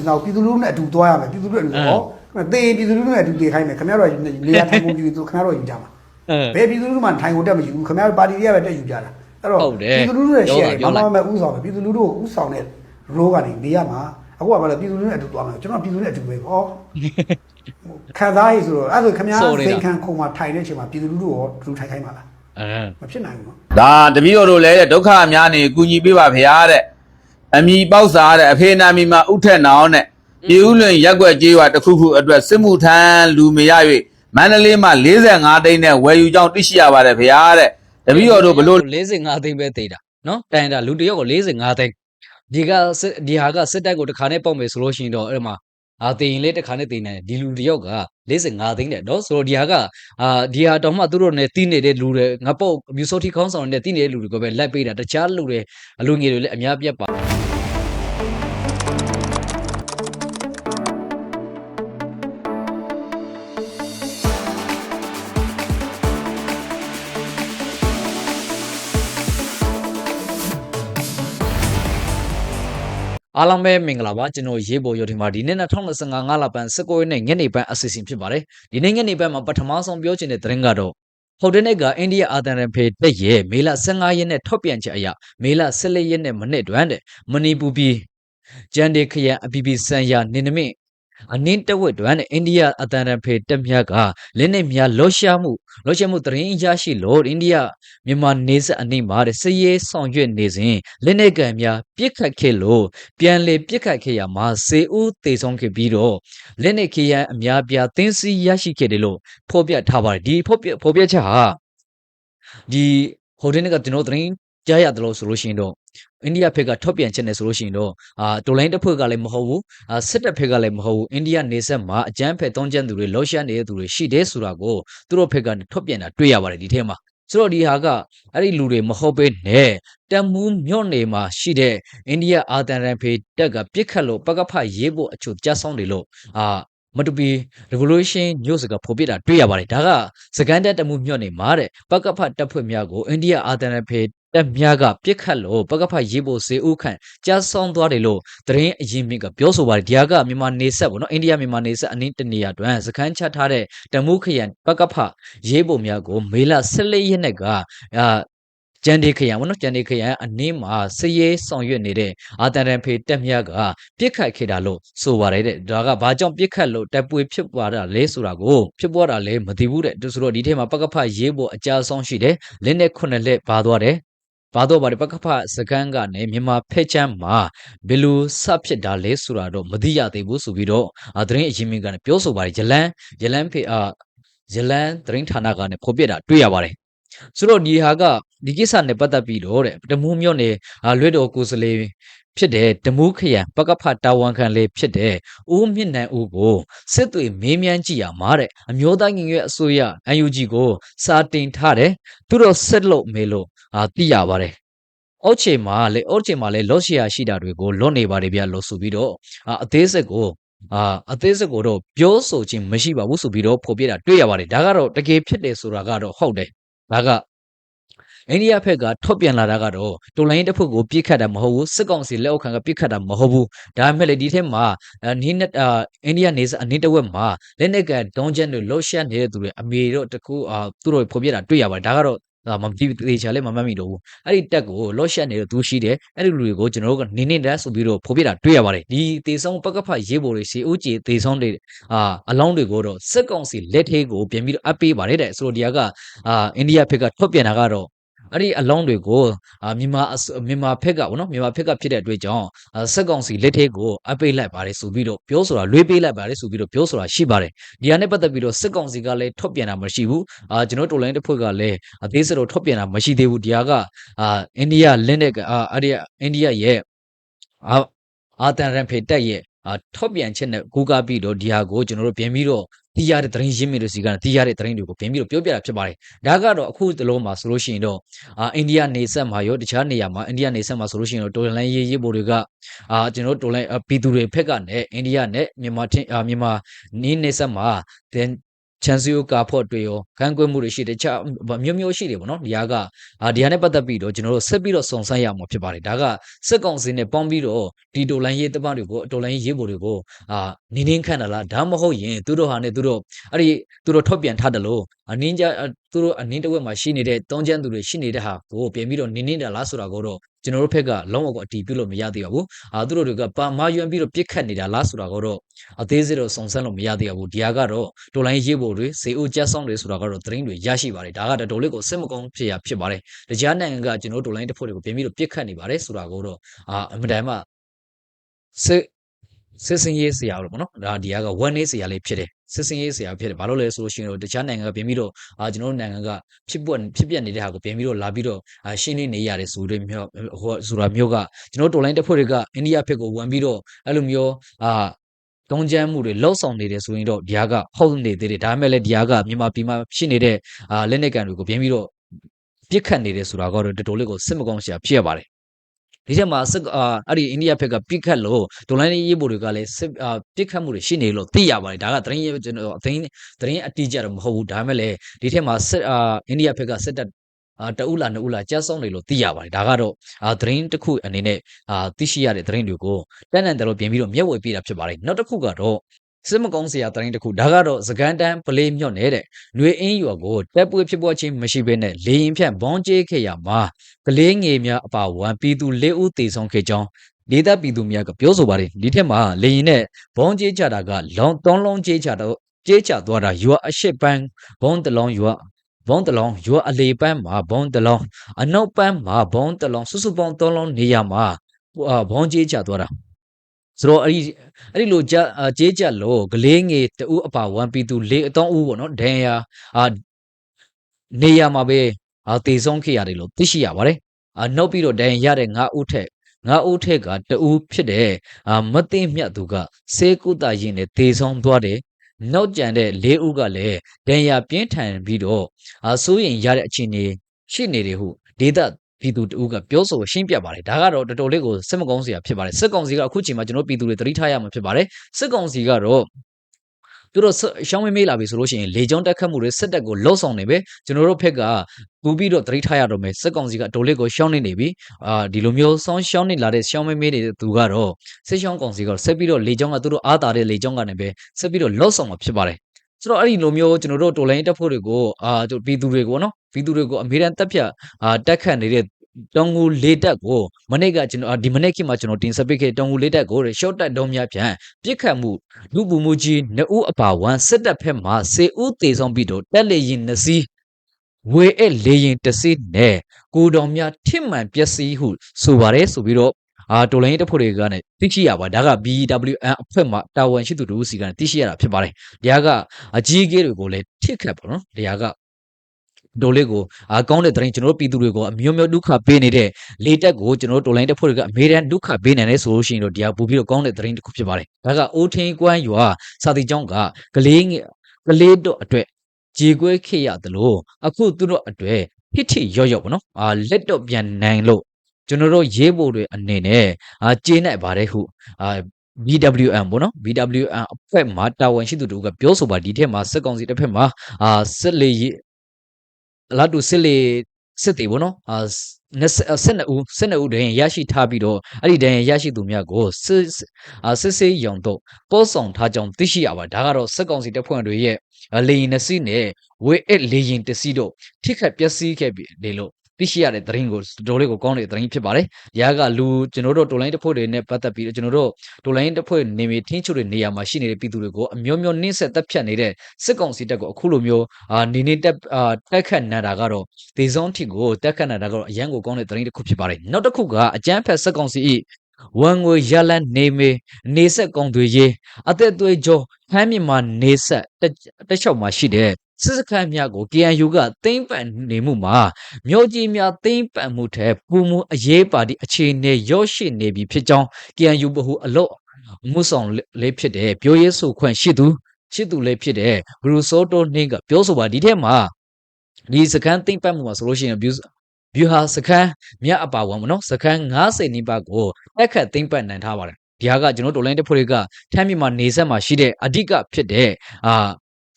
စဉ်းစားပြည်သူလူထုနဲ့အတူသွားရမယ်ပြည်သူလူထုနဲ့အတူတော့တေးပြည်သူလူထုနဲ့အတူတေးခိုင်းမယ်ခင်ဗျားတို့နေရာထိုင်ကုန်ပြည်သူခင်ဗျားတို့ယူကြမှာအဲဘယ်ပြည်သူလူထုမှထိုင်ကုန်တက်မယူဘူးခင်ဗျားတို့ပါတီတွေကပဲတက်ယူကြတာအဲ့တော့ဟုတ်တယ်ပြည်သူလူထုရဲ့ရှယ်ပြောဘာလိုက်မှမဥဆောင်ပဲပြည်သူလူထုကိုဥဆောင်တဲ့ role ကနေနေရမှာအခုကဘာလဲပြည်သူလူထုနဲ့အတူသွားမယ်ကျွန်တော်ပြည်သူနဲ့အတူပဲဟောခံစားရည်ဆိုတော့အဲ့ဒါဆိုခင်ဗျားစိုးနေတာစိန်ခံခုံမှာထိုင်တဲ့အချိန်မှာပြည်သူလူထုရောလူထိုင်ခိုင်းပါလားအဲမဖြစ်နိုင်ဘူးနော်ဒါတပည့်တော်တို့လည်းတဲ့ဒုက္ခအများနေကူညီပေးပါဗျာတဲ့ အမိပေါက်စားတဲ့အဖေနာမီမှာဥထက်နောင်တဲ့ပြည်ဦးလွင်ရက်ွက်ကြေးရွာတစ်ခုခုအတွက်စစ်မှုထမ်းလူမရ၍မန္တလေးမှာ45တိန်းနဲ့ဝယ်ယူကြောင်းသိရှိရပါတယ်ဗျာတဲ့တပည့်တော်တို့ဘလို့45သိန်းပဲသေးတာနော်တိုင်တာလူတစ်ယောက်ကို45သိန်းဒီကစစ်ဒီဟာကစစ်တပ်ကိုတစ်ခါနဲ့ပေါက်မယ်ဆိုလို့ရှိရင်တော့အဲ့မှာ အာတင်ရင်လေးတစ်ခါနဲ့တင်တယ်ဒီလူတစ်ယောက်က45သိန်းတဲ့နော်ဆိုတော့ဒီဟာကအာဒီဟာတော့မှသူတို့နဲ့တီးနေတဲ့လူတွေငါပေါ့မြူစောတီခေါင်းဆောင်နဲ့တီးနေတဲ့လူတွေကိုပဲလိုက်ပေးတာတခြားလူတွေအလူငယ်တွေလည်းအများပြတ်ပါ အားလုံးပဲမင်္ဂလာပါကျွန်တော်ရေးပေါ်ရုပ်ထင်ပါဒီနေ့2025ငါးလပန်း19ရက်နေ့ညနေပိုင်းအစီအစဉ်ဖြစ်ပါတယ်ဒီနေ့ညနေပိုင်းမှာပထမဆုံးပြောချင်တဲ့သတင်းကတော့ဟိုတနေ့ကအိန္ဒိယအာသံရဖေတက်ရဲ့မေလ15ရက်နေ့ထုတ်ပြန်ချက်အရမေလ14ရက်နေ့မနေ့တွင်တဲ့မဏိပူပြည်ကျန်ဒေခရန်အပီပီဆန်ယာနေနမင့် အနင်းတဝက်တွင်တဲ့အိန္ဒိယအာသံရဖေတက်မြတ်ကလင်းနေမြလောရှာမှုလောရှာမှုသတင်းရရှိလို့အိန္ဒိယမြန်မာနေဆက်အနှိမ့်ပါတဲ့စည်ရေးဆောင်ရွက်နေစဉ်လက်နေကံများပြစ်ခတ်ခဲ့လို့ပြန်လေပြစ်ခတ်ခဲ့ရမှာစေဦးတေဆုံးခဲ့ပြီးတော့လက်နေခရန်အများပြားသင်းစီရရှိခဲ့တယ်လို့ဖော်ပြထားပါတယ်ဒီဖော်ပြဖော်ပြချက်ဟာဒီဟိုတင်းကကျွန်တော်သတင်းကြားရတယ်လို့ဆိုလို့ရှိရင်တော့ အိန္ဒိယဘက်ကထုတ်ပြန်ချက်နဲ့ဆိုလို့ရှိရင်တော့အာတိုလိုင်းတစ်ဖွဲ့ကလည်းမဟုတ်ဘူးအာစစ်တပ်ဘက်ကလည်းမဟုတ်ဘူးအိန္ဒိယနေဆက်မှာအကြမ်းဖက်တုံးကျန်းသူတွေလောရှာနေတဲ့သူတွေရှိတယ်ဆိုတာကိုသူတို့ဘက်ကထုတ်ပြန်တာတွေ့ရပါတယ်ဒီထဲမှာဆိုတော့ဒီဟာကအဲ့ဒီလူတွေမဟုတ်ပဲနဲ့တမူးမြို့နယ်မှာရှိတဲ့အိန္ဒိယအာတန်ရန်ဖေတက်ကပြစ်ခတ်လို့ပကဖရေးဖို့အချို့ကြားဆောင်တယ်လို့အာမတူပီ revolution news ကဖော်ပြတာတွေ့ရပါတယ်ဒါကစကန်တက်တမှုမြို့နယ်မှာတဲ့ပကဖတပ်ဖွဲ့များကိုအိန္ဒိယအာတန်ရန်ဖေ တက်များကပြစ်ခတ်လို့ပကဖရေးဖို့စေဥခန့်ကြားဆောင်သွားတယ်လို့သတင်းအရင်းမြစ်ကပြောဆိုပါတယ်ဒီဟာကမြန်မာနေဆက်ပေါ့နော်အိန္ဒိယမြန်မာနေဆက်အနည်းတနေရာတွင်စကန်ချထားတဲ့တမှုခရံပကဖရေးဖို့များကိုမေလ14ရက်နေ့ကအာကျန်ဒီခရံပေါ့နော်ကျန်ဒီခရံအနည်းမှာစည်ရေးဆောင်ရွက်နေတဲ့အာတန်ရန်ဖေတက်မြတ်ကပြစ်ခတ်ခဲ့တာလို့ဆိုပါတယ်တဲ့ဒါကဘာကြောင့်ပြစ်ခတ်လို့တပ်ပွေဖြစ်သွားတာလဲဆိုတာကိုဖြစ်ပွားတာလဲမသိဘူးတဲ့သူဆိုတော့ဒီထဲမှာပကဖရေးဖို့အကြအဆုံးရှိတယ်လင်းနဲ့ခုနှစ်လက်ပါသွားတယ် ဘာတော့ပါတယ်ပကဖစကန်ကနေမြန်မာဖက်ချမ်းမှာဘယ်လိုစဖြစ်တာလဲဆိုတာတော့မသိရသေးဘူးဆိုပြီးတော့အာသတင်းအရင်မြင့်ကနေပြောဆိုပါတယ်ယလန်ယလန်ဖေအာယလန်သတင်းဌာနကနေဖော်ပြတာတွေ့ရပါတယ်ဆိုတော့ဒီဟာကဒီကိစ္စနဲ့ပတ်သက်ပြီးတော့တဲ့တမူးမြို့နယ်အာလွဲတော်ကိုယ်စလေး ဖြစ်တဲ့တမူးခရံပကဖတာဝန်ခံလေးဖြစ်တဲ့ဦးမြင့်နိုင်ဦးကိုစစ်တွေမေးမြန်းကြည့်ရမှာတဲ့အမျိုးသားညီညွတ်ရေးအစိုးရ UNG ကိုစာတင်ထားတယ်သူတို့ဆက်လို့မေလို့အာသိရပါတယ်အောက်ခြေမှာလေအောက်ခြေမှာလေလော့ရှီယာရှိတာတွေကိုလွတ်နေပါတယ်ဗျာလို့ဆိုပြီးတော့အာအသေးစိတ်ကိုအာအသေးစိတ်ကိုတော့ပြောဆိုခြင်းမရှိပါဘူးဆိုပြီးတော့ဖော်ပြတာတွေ့ရပါတယ်ဒါကတော့တကယ်ဖြစ်တယ်ဆိုတာကတော့ဟုတ်တယ်ဒါက အိန္ဒိယဘက်ကထုတ်ပြန်လာတာကတော့တိုလိုင်းတစ်ဖက်ကိုပြစ်ခတ်တာမဟုတ်ဘူးစစ်ကောင်စီလက်အောက်ခံကပြစ်ခတ်တာမဟုတ်ဘူးဒါပေမဲ့လေဒီထက်မှာအာနီးနဲ့အာအိန္ဒိယနေစအနည်းတစ်ဝက်မှာလက်နက်ကဒုံးချက်တွေလှုပ်ရှားနေတဲ့သူတွေအမေတော့တကူအာသူတို့ဖော်ပြတာတွေ့ရပါတယ်ဒါကတော့အာမပြီးသေးချာလည်းမမှတ်မိတော့ဘူးအဲ့ဒီတက်ကိုလော့ရှက်နေတဲ့သူရှိတယ်အဲ့ဒီလူတွေကိုကျွန်တော်တို့ကနေနေတက်ဆိုပြီးတော့ဖော်ပြတာတွေ့ရပါတယ်ဒီတေဆောင်ပကဖရေးပေါ်တွေစီဦးကြီးတေဆောင်တွေအာအလောင်းတွေကိုတော့စစ်ကောင်စီလက်ထဲကိုပြန်ပြီးတော့အပ်ပေးပါတယ်တဲ့ဆိုတော့ဒီကအာအိန္ဒိယဘက်ကထုတ်ပြန်တာကတော့ အဲ့ဒီအလောင်းတွေကိုအာမြန်မာအစိုးမြန်မာဖက်ကဗောနော်မြန်မာဖက်ကဖြစ်တဲ့အတွက်ကြောင့်အာစက်ကောင်စီလက်ထဲကိုအပိတ်လိုက်ပါတယ်ဆိုပြီးတော့ပြောဆိုတာလွေးပေးလိုက်ပါတယ်ဆိုပြီးတော့ပြောဆိုတာရှိပါတယ်ဒီဟာနဲ့ပတ်သက်ပြီးတော့စက်ကောင်စီကလည်းထုတ်ပြန်တာမရှိဘူးအာကျွန်တော်တော်လိုင်းတစ်ဖွဲ့ကလည်းအသေးစတော့ထုတ်ပြန်တာမရှိသေးဘူးဒီဟာကအာအိန္ဒိယလက်နဲ့အာအဲ့ဒီအိန္ဒိယရဲ့အာအာတန်ရန်ဖေတက်ရဲ့အာ ထုတ်ပြန်ချက်နဲ့ကူးကားပြီးတော့ဒီဟာကိုကျွန်တော်တို့ပြန်ပြီးတော့တီးရတဲ့သတင်းရင်းမြစ်တွေစီကတီးရတဲ့သတင်းတွေကိုပြန်ပြီးတော့ပြောပြတာဖြစ်ပါတယ်ဒါကတော့အခုတလုံးမှာဆိုလို့ရှိရင်တော့အာအိန္ဒိယနေဆက်မှာရောတခြားနေရာမှာအိန္ဒိယနေဆက်မှာဆိုလို့ရှိရင်တော့တော်လိုင်းရေးရေးပေါ်တွေကအာကျွန်တော်တို့တော်လိုင်းအာပြည်သူတွေဖက်ကနဲ့အိန္ဒိယနဲ့မြန်မာချင်းအာမြန်မာနေနေဆက်မှာ then ချန်စီယိုကာဖို့တွေရောခံကွက်မှုတွေရှိတယ်ချာမျိုးမျိုးရှိတယ်ပေါ့နော်ဒီဟာကအာဒီဟာနဲ့ပတ်သက်ပြီးတော့ကျွန်တော်တို့ဆက်ပြီးတော့စုံစမ်းရမှာဖြစ်ပါတယ်ဒါကစက်ကောင်စီနဲ့ပေါင်းပြီးတော့ဒီတိုလိုင်းရေးတပတ်တွေကိုတိုလိုင်းရေးဖို့တွေကိုအာနင်းနင်းခန့်တာလားဒါမှမဟုတ်ရင်သူတို့ဟာနဲ့သူတို့အဲ့ဒီသူတို့ထုတ်ပြန်ထားတယ်လို့အနင်းကြ သူတို့အနင်းတစ်ဝက်မှာရှိနေတဲ့တောင်းကျမ်းသူတွေရှိနေတဲ့ဟာကိုပြင်ပြီးတော့နင်းနေတာလားဆိုတာကိုတော့ကျွန်တော်တို့ဘက်ကလုံးဝကိုအတီးပြုလို့မရသေးပါဘူးအာသူတို့တွေကပါမာယွမ်ပြီးတော့ပြစ်ခတ်နေတာလားဆိုတာကိုတော့အသေးစိတ်တော့စုံစမ်းလို့မရသေးပါဘူးဒီဟာကတော့တိုလိုင်းရေးဖို့တွေစေအိုကြက်ဆောင်တွေဆိုတာကတော့သတင်းတွေရရှိပါတယ်ဒါကတော်တော်လေးကိုစစ်မကုန်းဖြစ်ရဖြစ်ပါတယ်တရားနိုင်ငံကကျွန်တော်တို့တိုလိုင်းတစ်ဖို့တွေကိုပြင်ပြီးတော့ပြစ်ခတ်နေပါတယ်ဆိုတာကိုတော့အာအမှန်တမ်းမှစစ် စစ်စင်ရေးဆရာလို့ပေါ့နော်ဒါဒီဟာက1 day ဆရာလေးဖြစ်တယ်စစ်စင်ရေးဆရာဖြစ်တယ်ဘာလို့လဲဆိုလို့ရှိရင်တော့တခြားနိုင်ငံကပြင်ပြီးတော့အာကျွန်တော်တို့နိုင်ငံကဖြစ်ပွက်ဖြစ်ပြနေတဲ့ဟာကိုပြင်ပြီးတော့လာပြီးတော့အာရှင်းနေနေရတယ်ဆိုတဲ့မျိုးဟိုဆိုတာမျိုးကကျွန်တော်တို့တိုလိုင်းတစ်ဖို့တွေကအိန္ဒိယဘက်ကိုဝင်ပြီးတော့အဲ့လိုမျိုးအာတုံးချမ်းမှုတွေလှုပ်ဆောင်နေတယ်ဆိုရင်တော့ဒီဟာကဟုတ်နေသေးတယ်ဒါပေမဲ့လည်းဒီဟာကမြန်မာပြည်မှာဖြစ်နေတဲ့အာလက်နက်ကန်တွေကိုပြင်ပြီးတော့ပြစ်ခတ်နေတယ်ဆိုတာကတော့တော်တော်လေးကိုစစ်မကောင်းစရာဖြစ်ရပါတယ် ဒီချက်မှာစစ်အာအဲ့ဒီအိန္ဒိယဘက်ကပြစ်ခတ်လို့ဒိုလိုင်းရေးဖို့တွေကလည်းစစ်အာပြစ်ခတ်မှုတွေရှိနေလို့သိရပါတယ်ဒါကသတင်းရေးကျွန်တော်အသိသတင်းအတိအကျတော့မဟုတ်ဘူးဒါပေမဲ့လည်းဒီထက်မှာစစ်အာအိန္ဒိယဘက်ကစစ်တပ်အာတအူးလာနအူးလာကြားဆုံးနေလို့သိရပါတယ်ဒါကတော့အာသတင်းတစ်ခုအနေနဲ့အာသိရှိရတဲ့သတင်းတွေကိုတန်းတန်းတယ်လို့ပြင်ပြီးတော့မျက်ဝေပြတာဖြစ်ပါတယ်နောက်တစ်ခုကတော့ စစ်မကောင်းစရာသတင်းတစ်ခုဒါကတော့စကန်တန်းပလေးမြော့နေတဲ့ຫນွေအင်းရွာကိုတက်ပွေဖြစ်ပွားခြင်းမရှိဘဲနဲ့လေရင်ဖြန့်ဘောင်းကျဲခဲ့ရမှာကလေးငယ်များအပါဝံပြည်သူ၄ဦးတေဆုံးခဲ့ကြောင်းဒေသပြည်သူများကပြောဆိုပါတယ်ဒီထက်မှာလေရင်နဲ့ဘောင်းကျဲချတာကလောင်းသုံးလုံးကျဲချတော့ကျဲချသွားတာရွာအရှိပန်းဘုံတလုံးရွာဘုံတလုံးရွာအလေပန်းမှာဘုံတလုံးအနောက်ပန်းမှာဘုံတလုံးစုစုပေါင်းသုံးလုံးနေရမှာဘုံကျဲချသွားတာ ဆိုတော့အဲ့ဒီအဲ့ဒီလိုကြကြေးကြလို့ကလေးငယ်တူအပါဝံပြည်သူ၄အတောင်းဦးပေါ့နော်ဒန်ယာအာနေရမှာပဲအာတေဆုံးခဲ့ရတယ်လို့သိရှိရပါတယ်အာနှုတ်ပြီးတော့ဒန်ရတဲ့၅ဦးထက်ငါးဦးထက်ကတူဖြစ်တဲ့အာမသိမြတ်သူကစေကုတရင်နဲ့တေဆုံးသွားတယ်နောက်ကျန်တဲ့၄ဦးကလည်းဒဏ်ရာပြင်းထန်ပြီးတော့အာစိုးရင်ရတဲ့အခြေအနေရှိနေတယ်ဟုဒေသ ပြည်သူတူကပြောဆိုရှင်းပြပါတယ်ဒါကတော့တော်တော်လေးကိုစစ်မကောင်းစရာဖြစ်ပါတယ်စစ်ကောင်စီကအခုချိန်မှာကျွန်တော်ပြည်သူတွေသတိထားရမှာဖြစ်ပါတယ်စစ်ကောင်စီကတော့သူတို့ရှောင်းမမေးလာပြီဆိုလို့ရှိရင်လေကြောင်းတက်ခတ်မှုတွေစစ်တပ်ကိုလှုပ်ဆောင်နေပဲကျွန်တော်တို့ဘက်ကပူပြီးတော့သတိထားရတော့မယ်စစ်ကောင်စီကဒိုလေးကိုရှောင်းနေနေပြီအာဒီလိုမျိုးဆောင်းရှောင်းနေလာတဲ့ရှောင်းမမေးနေတဲ့သူကတော့စစ်ရှောင်းကောင်စီကဆက်ပြီးတော့လေကြောင်းကသူတို့အားတာတဲ့လေကြောင်းကနေပဲဆက်ပြီးတော့လှုပ်ဆောင်မှာဖြစ်ပါတယ် ဆိုတော့အဲ့ဒီလိုမျိုးကျွန်တော်တို့တော်လိုင်းတက်ဖို့တွေကိုအာပြည်သူတွေကိုနော်ပြည်သူတွေကိုအမေရိကန်တက်ဖြတ်အာတက်ခတ်နေတဲ့တောင်ငူလေးတက်ကိုမနေ့ကကျွန်တော်ဒီမနေ့ခေတ်မှာကျွန်တော်တင်ဆက်ပေးခဲ့တောင်ငူလေးတက်ကိုရှော့တက်တုံးများဖြန့်ပြစ်ခတ်မှုလူပူမှုကြီးနှစ်ဦးအပါဝမ်းစစ်တပ်ဖက်မှစေဦးတေဆောင်ပြီးတော့တက်လေရင်နှစီဝေအဲ့လေရင်တစီနဲ့ကိုတော်များထိမှန်ပျက်စီးဟုဆိုပါတယ်ဆိုပြီးတော့ အာတိုလိုင်းတက်ဖို့တွေကလည်းသိရှိရပါဒါက BWN အဖွဲ့မှာတာဝန်ရှိသူတို့စီကသိရှိရတာဖြစ်ပါတယ်။တရားကအကြီးအကဲတွေကိုလည်းထိခတ်ပါနော်။တရားကဒိုလေးကိုအာကောင်းတဲ့သတင်းကျွန်တော်တို့ပြည်သူတွေကိုအမျိုးမျိုးဒုက္ခပေးနေတဲ့လေတက်ကိုကျွန်တော်တို့တိုလိုင်းတက်ဖို့တွေကအမေရိကန်ဒုက္ခပေးနေတယ်ဆိုလို့ရှိရင်တော့ဒီဟာပို့ပြီးတော့ကောင်းတဲ့သတင်းတစ်ခုဖြစ်ပါတယ်။ဒါကအိုးထင်းကွမ်းရွာစာတိကျောင်းကကလေးကလေးတို့အတွက်ကြေကွဲခဲ့ရတယ်လို့အခုသူတို့အတွက်ဟစ်ထိရော့ရော့ပေါ့နော်။အာလက်တော့ပြန်နိုင်လို့ ကျွန်တော်တို့ရေးဖို့တွေအနေနဲ့အာကျေးနိုင်ပါတယ်ဟုအာ BWM ပေါ့နော် BWM အဖွဲ့မှာတာဝန်ရှိသူတို့ကပြောဆိုပါဒီထက်မှာစစ်ကောင်စီတစ်ဖက်မှာအာစစ်လေအလားတူစစ်လေစစ်တေပေါ့နော်အာ12ဦး12ဦးတည်းရရှိထားပြီးတော့အဲ့ဒီတည်းရရှိသူများကိုစစ်အာစစ်စေးရောင်တော့ပို့ဆောင်ထားကြောင်းသိရှိရပါဒါကတော့စစ်ကောင်စီတပ်ဖွဲ့တွေရဲ့လေရင်နှစီနဲ့ဝေအက်လေရင်တစီတို့ထိခတ်ပျက်စီးခဲ့ပြီလေလို့ သိရှိရတဲ့သတင်းကိုတော်လေးကိုကောင်းတဲ့သတင်းဖြစ်ပါတယ်။ရာကလူကျွန်တော်တို့တိုလိုင်းတစ်ဖွဲ့တွေနဲ့ပတ်သက်ပြီးတော့ကျွန်တော်တို့တိုလိုင်းတစ်ဖွဲ့နေမီထင်းချုတွေနေရာမှာရှိနေတဲ့ပြည်သူတွေကိုအမျိုးမျိုးနှင်းဆက်တက်ဖြတ်နေတဲ့စစ်ကောင်စီတပ်ကိုအခုလိုမျိုးအာနေနေတက်အာတက်ခတ်နေတာကတော့ဒေဇွန်ထီကိုတက်ခတ်နေတာကတော့အရန်ကိုကောင်းတဲ့သတင်းတစ်ခုဖြစ်ပါတယ်။နောက်တစ်ခုကအကြမ်းဖက်စစ်ကောင်စီ၏ဝန်ငွေရလန်းနေမေနေဆက်ကောင်တွေရေးအသက်သွေးကြောဖမ်းမြမှာနေဆက်တက်လျှောက်မှာရှိတဲ့ စစ်စခန်းများကို KNU ကသိမ့်ပန်နေမှုမှာမြို့ကြီးများသိမ့်ပန်မှုထက်ပူမှုအရေးပါသည့်အခြေအနေရော့ရှိနေပြီဖြစ်ကြောင်း KNU ဘဟုအလော့မှုဆောင်လေးဖြစ်တဲ့ပြောရေးဆိုခွင့်ရှိသူရှိသူလေးဖြစ်တဲ့ဘရူဆိုတိုနှင်းကပြောဆိုပါဒီထက်မှာဒီစခန်းသိမ့်ပန်မှုမှာဆိုလို့ရှိရင် view ဗျူဟာစခန်းမြတ်အပါဝင်မနော်စခန်း90နီးပါးကိုတက်ခတ်သိမ့်ပတ်နိုင်ထားပါတယ်ဒီဟာကကျွန်တော်တို့လိုင်းတစ်ဖွဲ့တွေကထမ်းမြမှာနေဆက်မှာရှိတဲ့အဓိကဖြစ်တဲ့အာ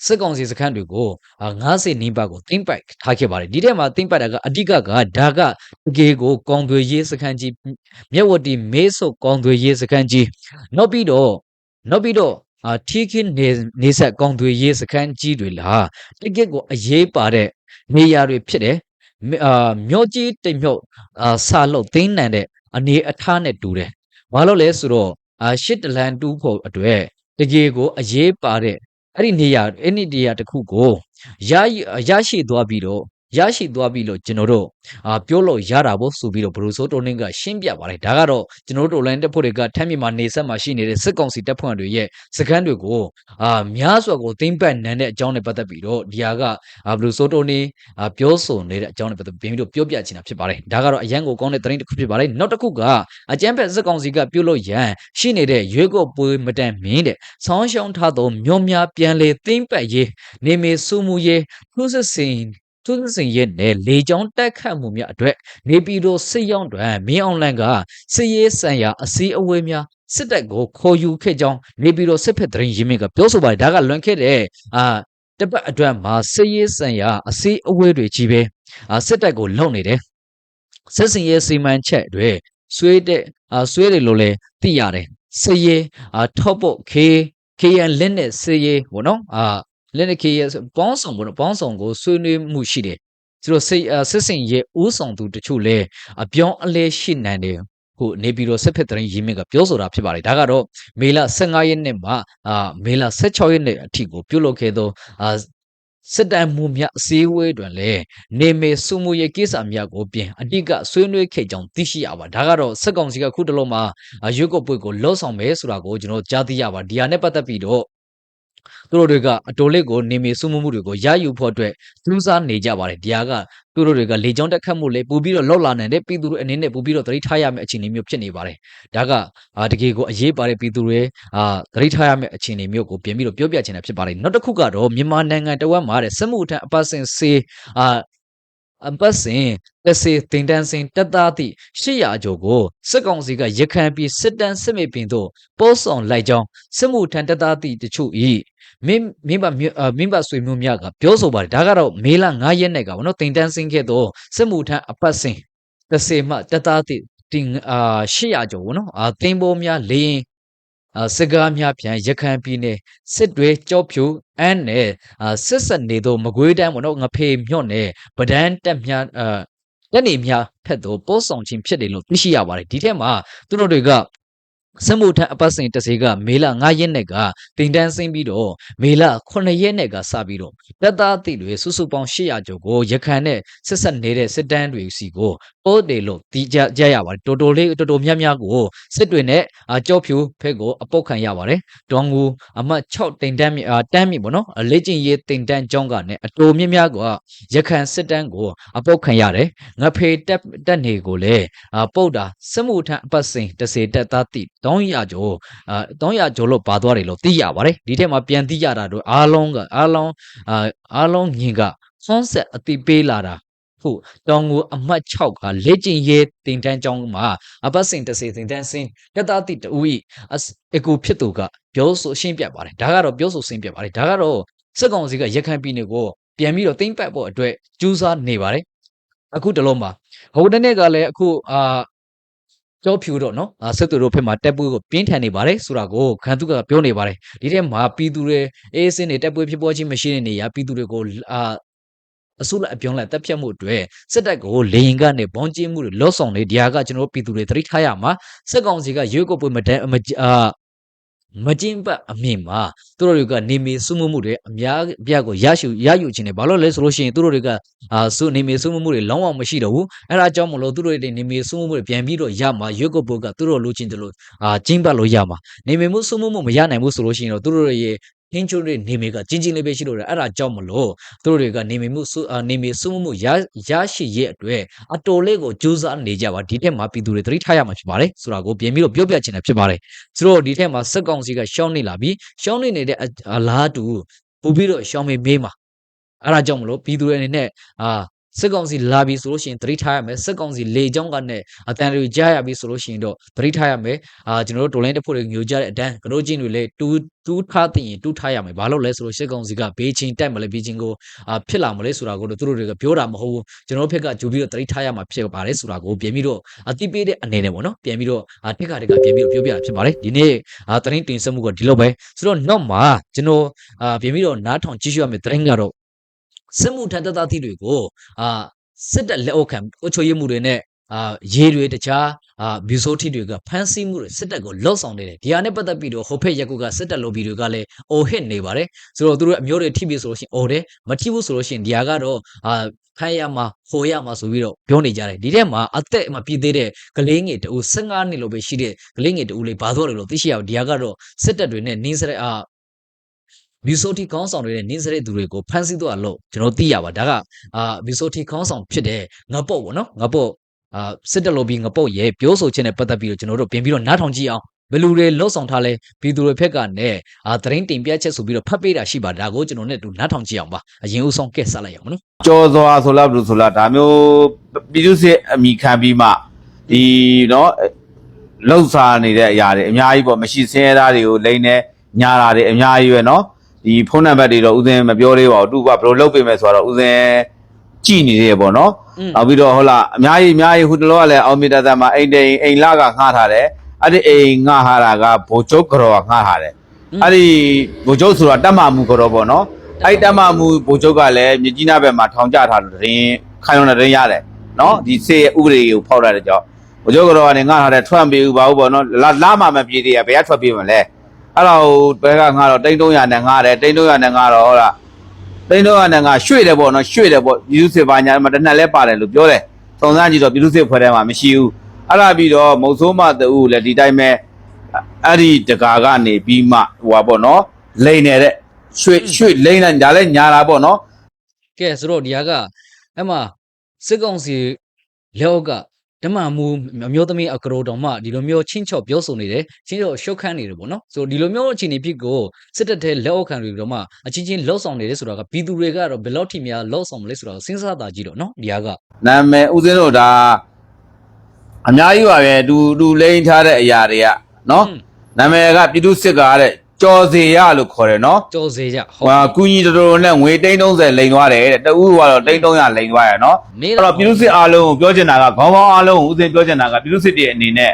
စစ်ကောင်စီစခန်းတွေကိုအာ90နီးပါးကိုသိမ့်ပိုက်ထားခဲ့ပါတယ်ဒီထဲမှာသိမ့်ပိုက်တာကအဓိကကဒါကတကယ်ကိုကောင်းသွေးရေးစခန်းကြီးမြက်ဝတီမေးဆုပ်ကောင်းသွေးရေးစခန်းကြီးနောက်ပြီးတော့နောက်ပြီးတော့အာထီခင်းနေနေဆက်ကောင်းသွေးရေးစခန်းကြီးတွေလားတကယ်ကိုအရေးပါတဲ့နေရာတွေဖြစ်တယ်မြအာမြို့ကြီးတိမ်မြုပ်အာဆာလို့သိမ်းနိုင်တဲ့အနေအထားနဲ့တူတယ်ဘာလို့လဲဆိုတော့အာရှစ်တလန်တူးဖို့အတွက်တကယ်ကိုအရေးပါတဲ့ အဲ့ဒီနေရာအဲ့ဒီနေရာတစ်ခုကိုရရရရှိသွားပြီးတော့ ရရှိသွားပြီလို့ကျွန်တော်တို့အာပြောလို့ရတာပေါ့ဆိုပြီးတော့ဘရူဆိုတိုနင်းကရှင်းပြပါတယ်ဒါကတော့ကျွန်တော်တို့ online တက်ဖို့တွေကထမ်းမြန်မာနေဆက်မှာရှိနေတဲ့စစ်ကောင်စီတပ်ဖွဲ့တွေရဲ့စခန်းတွေကိုအာများစွာကိုသိမ့်ပတ်နန်းတဲ့အကြောင်းနဲ့ပတ်သက်ပြီးတော့ဒီဟာကအာဘရူဆိုတိုနင်းအာပြောဆိုနေတဲ့အကြောင်းနဲ့ပတ်သက်ပြီးတော့ပြောပြချင်တာဖြစ်ပါတယ်ဒါကတော့အရန်ကိုကောင်းတဲ့သတင်းတစ်ခုဖြစ်ပါတယ်နောက်တစ်ခုကအကျန်းဖက်စစ်ကောင်စီကပြုတ်လို့ရန်ရှိနေတဲ့ရွေးကောက်ပွဲမတန်မင်းတဲ့ဆောင်းရှောင်းထားသောမြို့များပြန်လေသိမ့်ပတ်ရေးနေမေစုမှုရေးထုစစ်စင် သူစင်ရဲ့နယ်လေကြောင်းတက်ခတ်မှုများအတွက်နေပြည်တော်စစ်ရောက်တွင်မင်းအောင်လန်ကစစ်ရေးဆန်ရာအစည်းအဝေးများစစ်တပ်ကိုခေါ်ယူခဲ့ကြောင်းနေပြည်တော်စစ်ဖက်တရင်ရင်းမြစ်ကပြောဆိုပါတယ်ဒါကလွန်ခဲ့တဲ့အာတပတ်အတွက်မှာစစ်ရေးဆန်ရာအစည်းအဝေးတွေကြီးပဲအာစစ်တပ်ကိုလုံနေတယ်စစ်စင်ရေးစီမံချက်တွေဆွေးတဲ့အာဆွေးတယ်လို့လည်းသိရတယ်စစ်ရေးအာထော့ဖို့ K KN လက်နဲ့စစ်ရေးဘောနော်အာ လက်နဲ့ K ရဲ့ပေါင်းဆောင်ဘောနော်ပေါင်းဆောင်ကိုဆွေးနွေးမှုရှိတယ်သူတို့စစ်အာစစ်စင်ရဲ့ဦးဆောင်သူတချို့လည်းအပြောင်းအလဲရှိနိုင်တယ်ခုနေပြီးတော့စစ်ဖက်တရင်ရင်းမြစ်ကပြောဆိုတာဖြစ်ပါတယ်ဒါကတော့မေလ15ရက်နေ့မှာအာမေလ16ရက်နေ့အထိကိုပြုလုပ်ခဲ့သောအာစစ်တမ်းမှုမြအစည်းအဝေးတွင်လည်းနေမေစုမှုရဲ့ကိစ္စများကိုပြင်အတိကဆွေးနွေးခဲ့ကြောင်းသိရှိရပါဒါကတော့စစ်ကောင်စီကခုတလုံးမှာရွေးကောက်ပွဲကိုလှုပ်ဆောင်မယ်ဆိုတာကိုကျွန်တော်ကြားသိရပါဒီဟာနဲ့ပတ်သက်ပြီးတော့ သူတို့တွေကအတိုလေးကိုနေမေစုမှုမှုတွေကိုရယူဖို့အတွက်စူးစမ်းနေကြပါတယ်ဒီဟာကသူတို့တွေကလေကြောင်းတက်ခတ်မှုလေးပူပြီးတော့လောက်လာနိုင်တဲ့ပြည်သူတွေအနေနဲ့ပူပြီးတော့သတိထားရမယ့်အခြေအနေမျိုးဖြစ်နေပါတယ်ဒါကအာတကယ်ကိုအရေးပါတဲ့ပြည်သူတွေအာသတိထားရမယ့်အခြေအနေမျိုးကိုပြင်ပြီးတော့ပြောပြချင်တာဖြစ်ပါတယ်နောက်တစ်ခုကတော့မြန်မာနိုင်ငံတဝက်မှာတဲ့စစ်မှုထမ်းအပတ်စဉ်စေအာ အပတ်စဉ်တက်စေတင်တန်းစင်တက်သားသည့်800ကျော်ကိုစစ်ကောင်စီကရခံပြီးစစ်တမ်းစစ်မေပင်တို့ပို့ဆောင်လိုက်ကြောင်းစစ်မှုထမ်းတက်သားသည့်တချို့ဤမင်းမင်းပါမင်းပါဆွေမျိုးများကပြောဆိုပါတယ်ဒါကတော့မေလ9ရက်နေ့ကဗောနော်တင်တန်းစင်ခဲ့တော့စစ်မှုထမ်းအပတ်စဉ်တစ်စေမှတက်သားသည့်တင်အာ800ကျော်ဗောနော်အာတင်ပေါ်များလေရင် အာစကားများပြန်ရခံပြည်နယ်စစ်တွေကြောက်ဖြူအန်းနဲ့အာစစ်ဆက်နေသောမကွေးတန်းဗောနော်ငဖေမြော့နဲ့ဗဒန်းတက်များအာတက်နေများဖက်တော့ပို့ဆောင်ခြင်းဖြစ်တယ်လို့သိရှိရပါတယ်ဒီထက်မှာသူတို့တွေက စမှုထအပတ်စဉ်တစေကမေလ9ရက်နေ့ကတင်တန်းဆင်းပြီးတော့မေလ9ရက်နေ့ကစပြီးတော့တက်သားတိတွေစုစုပေါင်း800ကျော်ကိုရခိုင်နဲ့ဆက်ဆက်နေတဲ့စစ်တမ်းတွေစီကိုပို့တယ်လို့တီးကြကြရပါတယ်တော်တော်လေးတော်တော်များများကိုစစ်တွေနဲ့ကြောက်ဖြူဖက်ကိုအပုတ်ခံရပါတယ်ဒေါငူအမှတ်6တင်တန်းမြတန်းမြပေါ့နော်လေ့ကျင့်ရေးတင်တန်းကျောင်းကနဲ့အတော်များများကရခိုင်စစ်တမ်းကိုအပုတ်ခံရတယ်ငဖေတက်တက်နေကိုလည်းပုတ်တာစမှုထအပတ်စဉ်တစေတက်သားတိ300ကျော်အာ300ကျော်လို့ပါသွားတယ်လို့သိရပါတယ်ဒီထက်မှာပြန်သိရတာတို့အားလုံးကအားလုံးအာအားလုံးညင်ကဆွန်းဆက်အတိပေးလာတာဟုတ်တောင်ကိုအမှတ်6ကလက်ကျင်ရဲတင်တန်းကျောင်းမှာအပတ်စဉ်တစ်စေတင်တန်းစင်းတက်သားတိတူဤအကူဖြစ်သူကပြောဆိုရှင်းပြပါတယ်ဒါကတော့ပြောဆိုရှင်းပြပါတယ်ဒါကတော့စစ်ကောင်စီကရခိုင်ပြည်နယ်ကိုပြန်ပြီးတော့သိမ့်ပတ်ဖို့အတွက်ကြိုးစားနေပါတယ်အခုတလုံးမှာဟိုတနေ့ကလည်းအခုအာ ကြောဖြူတော့နော်အာစစ်သူတို့ဖက်မှာတက်ပွဲကိုပြင်းထန်နေပါတယ်ဆိုတာကိုခန်သူကပြောနေပါတယ်ဒီထဲမှာပြည်သူတွေအေးစင်းတွေတက်ပွဲဖြစ်ပေါ်ခြင်းမရှိတဲ့နေရာပြည်သူတွေကိုအာအစိုးရအပြောင်းလဲတက်ဖြတ်မှုအတွက်စစ်တပ်ကိုလေရင်ကနေဘောင်းကျင်းမှုတွေလော့ဆောင်နေဒီဟာကကျွန်တော်တို့ပြည်သူတွေသတိထားရမှာစစ်ကောင်စီကရွေးကောက်ပွဲမတန်းအာ မကျင်းပတ်အမြင်မှာသူတို့တွေကနေမီစုမှုမှုတွေအများပြကိုရရှိရယူခြင်းတယ်ဘာလို့လဲဆိုလို့ရှိရင်သူတို့တွေကအာစုနေမီစုမှုမှုတွေလုံးဝမရှိတော့ဘူးအဲ့ဒါကြောင့်မလို့သူတို့တွေနေမီစုမှုမှုတွေပြန်ပြီးတော့ရမှာရွက်ကုတ်ပုတ်ကသူတို့လိုချင်တယ်လို့အာကျင်းပတ်လို့ရမှာနေမီမှုစုမှုမှုမရနိုင်ဘူးဆိုလို့ရှိရင်တော့သူတို့ရဲ့ ဟင်းချိုးတွေနေမီကကြီးကြီးလေးပဲရှိလို့တယ်အဲ့ဒါကြောင့်မလို့သူတို့တွေကနေမီမှုစုနေမီစုမှုမှုရရရှိရဲ့အတွက်အတော်လေးကိုကြိုးစားနေကြပါဒီထက်မှာပြည်သူတွေသတိထားရမှာဖြစ်ပါတယ်ဆိုတာကိုပြင်ပြီးတော့ပြောပြချင်တာဖြစ်ပါတယ်ဆိုတော့ဒီထက်မှာစက်ကောင်စီကရှောင်းနေလာပြီရှောင်းနေနေတဲ့အလားတူပို့ပြီးတော့ရှောင်းမေးမေးမှာအဲ့ဒါကြောင့်မလို့ပြည်သူတွေအနေနဲ့အာ စစ်ကောင်စီလာပြီဆိုလို့ရှိရင်သတိထားရမယ်စစ်ကောင်စီလေကြောင်းကနဲ့အတန်တွေကြားရပြီဆိုလို့ရှိရင်တော့သတိထားရမယ်အာကျွန်တော်တို့တော်လိုင်းတစ်ဖို့တွေညိုကြတဲ့အတန်းကတို့ချင်းတွေလည်းတူးတူးထားသိရင်တူးထားရမယ်ဘာလို့လဲဆိုလို့စစ်ကောင်စီကဘေးချင်းတိုက်မလဲဘေးချင်းကိုအာဖြစ်လာမလဲဆိုတာကိုတော့သူတို့တွေကပြောတာမဟုတ်ဘူးကျွန်တော်တို့ဘက်ကဂျူပြီးတော့သတိထားရမှာဖြစ်ပါတယ်ဆိုတာကိုပြန်ပြီးတော့အတိပေးတဲ့အနေနဲ့ပေါ့နော်ပြန်ပြီးတော့အာတက်ကတက်ကပြန်ပြီးတော့ပြောပြတာဖြစ်ပါတယ်ဒီနေ့အာသတင်းတင်ဆက်မှုကဒီလိုပဲဆိုတော့နောက်မှာကျွန်တော်အာပြန်ပြီးတော့နားထောင်ကြည့်ရှုရမယ့်သတင်းကတော့ စစ်မှုထမ်းသက်သားသီးတွေကိုအာစစ်တပ်လက်အောက်ခံအုပ်ချုပ်ရေးမှုတွေနဲ့အာရေတွေတခြားအာဘီဆိုထီတွေကဖမ်းဆီးမှုတွေစစ်တပ်ကိုလှော့ဆောင်နေတယ်ဒီဟာနဲ့ပတ်သက်ပြီးတော့ဟိုဖက်ရက်ကုကစစ်တပ်လိုဘီတွေကလည်းအော်ဟစ်နေပါတယ်ဆိုတော့သူတို့အမျိုးတွေထိပြီဆိုလို့ရှိရင်အော်တယ်မထိဘူးဆိုလို့ရှိရင်ဒီဟာကတော့အာဖမ်းရမှာဟိုရမှာဆိုပြီးတော့ပြောနေကြတယ်ဒီထဲမှာအသက်မပြည့်သေးတဲ့ကလေးငယ်တူ15နှစ်လိုပဲရှိတဲ့ကလေးငယ်တူလေးဘာသွားတယ်လို့သိရှိရအောင်ဒီဟာကတော့စစ်တပ်တွေနဲ့နင်းစတဲ့အာ မီဆိုတီကောင်းဆောင်တွေနဲ့နင်းစတဲ့သူတွေကိုဖမ်းဆီးတော့လို့ကျွန်တော်သိရပါဒါကအာမီဆိုတီကောင်းဆောင်ဖြစ်တဲ့ငပုတ်ပေါ့နော်ငပုတ်အာစစ်တလိုပြီးငပုတ်ရဲ့ပြောဆိုခြင်းနဲ့ပတ်သက်ပြီးတော့ကျွန်တော်တို့ပြင်ပြီးတော့နားထောင်ကြည့်အောင်ဘယ်လူတွေလှုပ်ဆောင်ထားလဲပြည်သူတွေဖက်ကနဲ့အာသတင်းတင်ပြချက်ဆိုပြီးတော့ဖတ်ပေးတာရှိပါဒါကိုကျွန်တော်နဲ့တူနားထောင်ကြည့်အောင်ပါအရင်ဦးဆုံးကဲဆက်လိုက်အောင်နော်ကြော်စွာဆိုလားဘယ်လိုဆိုလားဒါမျိုးပြည်သူစစ်အမိခံပြီးမှဒီနော်လှုပ်ရှားနေတဲ့အရာတွေအများကြီးပေါ့မရှိစင်းရတာတွေကိုလိမ့်နေညာတာတွေအများကြီးပဲနော် ဒီဖုန်းနံပါတ်တွေတော့ဦးစင်းမပြောသေးပါဘူးသူကဘယ်လိုလုပ်ပေးမယ်ဆိုတော့ဦးစင်းကြည်နေသေးပေါ့နော်อืมနောက်ပြီးတော့ဟုတ်လားအများကြီးအများကြီးဟိုတလောကလည်းအောင်မီတာသားမှာအိမ်တိန်အိမ်လာကငှားထားတယ်အဲ့ဒီအိမ်ငှားထားတာကဘိုလ်ချုပ်ကြော်ကငှားထားတယ်အဲ့ဒီဘိုလ်ချုပ်ဆိုတာတက်မမှုကြော်ပေါ့နော်အဲ့တက်မမှုဘိုလ်ချုပ်ကလည်းမြကြီးနားဘက်မှာထောင်ကျထားလို့တရင်ခိုင်လုံတဲ့တရင်ရတယ်နော်ဒီစေဥပဒေကိုဖောက်ရတဲ့ကြောင့်ဘိုလ်ချုပ်ကြော်ကနေငှားထားတဲ့ထွက်ပြေဦးပါဘူးပေါ့နော်လာလာမှမပြေသေးရဘယ်ကထွက်ပြေးမလဲ အဲ့တော့ဘယ်ကငှားတော့တိန်း300နဲ့ငှားတယ်တိန်း300နဲ့ငှားတော့ဟုတ်လားတိန်း300နဲ့ငှားရွှေ့တယ်ပေါ့နော်ရွှေ့တယ်ပေါ့ပြည်သူစစ်ပါညာမှာတစ်နက်လဲပါတယ်လို့ပြောတယ်စုံစမ်းကြည့်တော့ပြည်သူ့စစ်ဖွဲ့ထဲမှာမရှိဘူးအဲ့ဒါပြီးတော့မုတ်ဆိုးမတူလည်းဒီတိုင်းပဲအဲ့ဒီတကာကနေပြီးမှဟိုပါပေါ့နော်လိန်နေတဲ့ရွှေရွှေလိန်လိုက်ဒါလည်းညာတာပေါ့နော်ကဲဆိုတော့ဒီဟာကအဲ့မှာစစ်ကောင်စီလက်အောက်က ဓမ္မမူအမျိုးသမီးအကရိုတော်မှဒီလိုမျိုးချင်းချော့ပြောဆိုနေတယ်ချင်းချော့ရှုတ်ခန့်နေတယ်ပေါ့နော်ဆိုတော့ဒီလိုမျိုးအခြေအနေဖြစ်ကိုစစ်တပ်တဲ့လက်အောက်ခံတွေတော့မှအချင်းချင်းလှော့ဆောင်နေတယ်ဆိုတာကပြည်သူတွေကတော့ဘယ်လောက်ထိများလှော့ဆောင်မလဲဆိုတာကိုစဉ်းစားတာကြည့်တော့နော်ဒီဟာကနာမည်ဦးစင်းတို့ဒါအများကြီးပါပဲတူတူလိန်ထားတဲ့အရာတွေကနော်อืมနာမည်ကပြည်သူ့စစ်ကားတဲ့ ကြော်စီရလို့ခေါ်တယ်နော်ကြော်စေကြဟိုဟာကုညီတော်တော်နဲ့ငွေ330လိန်သွားတယ်တဲ့တဦးကတော့300လိန်သွားရနော်နေအဲ့တော့ပြည်သူစစ်အားလုံးကိုပြောချင်တာကခေါင်းပေါင်းအားလုံးကိုဦးစင်ပြောချင်တာကပြည်သူစစ်တွေအနေနဲ့